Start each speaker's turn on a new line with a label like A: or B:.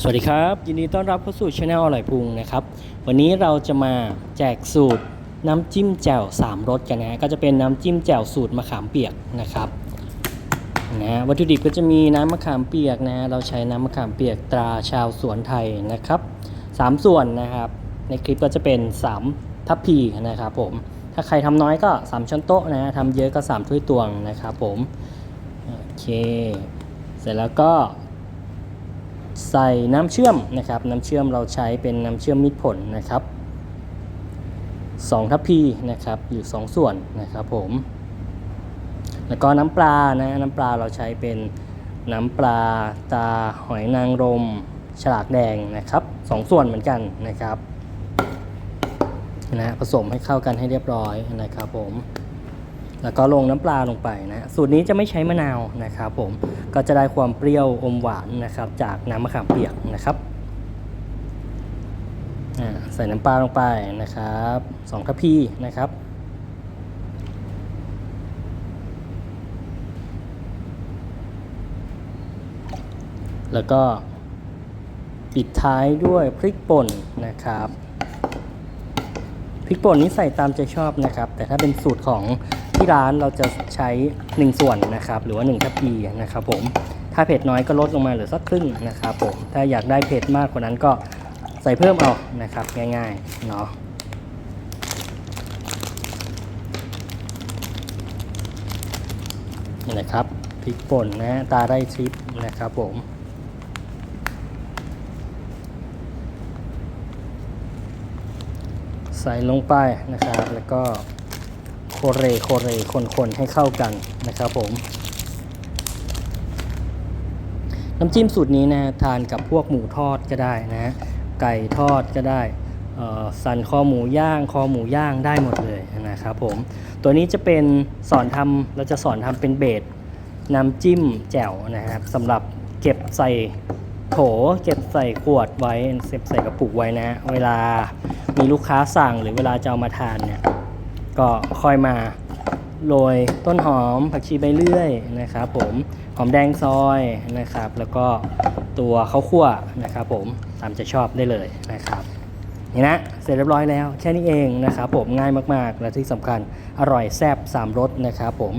A: สวัสดีครับ ยินดีต้อนรับเข้าสู่ช anel อร่อยพุงนะครับ วันนี้เราจะมาแจกสูตรน้ำจิ้มแจ่ว3รสกันนะก็จะเป็นน้ำจิ้มแจ่วสูตรมะขามเปียกนะครับนะวัตถุดิบก็จะมีน้ำมะขามเปียกนะเราใช้น้ำมะขามเปียกตราชาวสวนไทยนะครับสามส่วนนะครับ ในคลิปก็จะเป็น 3 ทัพพีนะครับผมถ้าใครทำน้อยก็ 3 ช้อนโต๊ะนะฮะทำเยอะก็ 3 ถ้วยตวงนะครับผมโอเค เสร็จแล้วก็ ใส่น้ำเชื่อมนะครับ น้ำเชื่อมเราใช้เป็นน้ำเชื่อมมิตรผลนะครับ2ทัพพีนะครับอยู่2ส่วนนะครับผม แล้วก็น้ำปลานะน้ำปลาเราใช้เป็นน้ำปลาตาหอยนางรม ฉลากแดงนะครับสองส่วนเหมือนกันนะครับนะผสมให้เข้ากันให้เรียบร้อยนะครับผม แล้วก็ลงน้ำปลาลงไปนะสูตรนี้จะไม่ใช้มะนาวนะครับผมก็จะได้ความเปรี้ยวอมหวานนะครับ จากน้ำมะขามเปียกนะครับใส่น้ำปลาลงไปนะครับสองทัพพีนะครับแล้วก็ปิดท้ายด้วยพริกป่นนะครับพริกป่นนี้ใส่ตามใจชอบนะครับ แต่ถ้าเป็นสูตรของ ที่ร้านเราจะใช้ 1 ส่วนนะครับ หรือว่า1ทัพพีนะครับผมถ้าเผ็ดน้อยก็ลดลงมาเหลือสักครึ่งนะครับผมถ้าอยากได้เผ็ดมากกว่านั้นก็ใส่เพิ่มเอานะครับ ง่ายๆเนาะนี่นะครับพริกป่นนะฮะตาไร่ทริปนะครับผมใส่ลงไปนะครับแล้วก็ เรโคเรคนๆให้เข้ากันนะครับผม น้ำจิ้มสูตรนี้นะทานกับพวกหมูทอดก็ได้นะ ไก่ทอดก็ได้สันคอหมูย่าง คอหมูย่างได้หมดเลยนะครับผม ตัวนี้จะเป็นสอนทำเราจะสอนทำเป็นเบสน้ำจิ้มแจ่วนะครับสำหรับเก็บใส่โถเก็บใส่ขวดไว้เก็บใส่กระปุกไว้นะ เวลามีลูกค้าสั่งหรือเวลาจะเอามาทานเนี่ย ก็ค่อยมาโรยต้นหอมผักชีใบเลื่อยนะครับผมหอมแดงซอยนะครับ แล้วก็ตัวข้าวคั่วนะครับ ผมตามใจชอบได้เลยนะครับนี่นะเสร็จเรียบร้อยแล้วแค่นี้เองนะครับผมง่ายมากๆ และที่สำคัญอร่อยแซ่บ3รสนะครับผม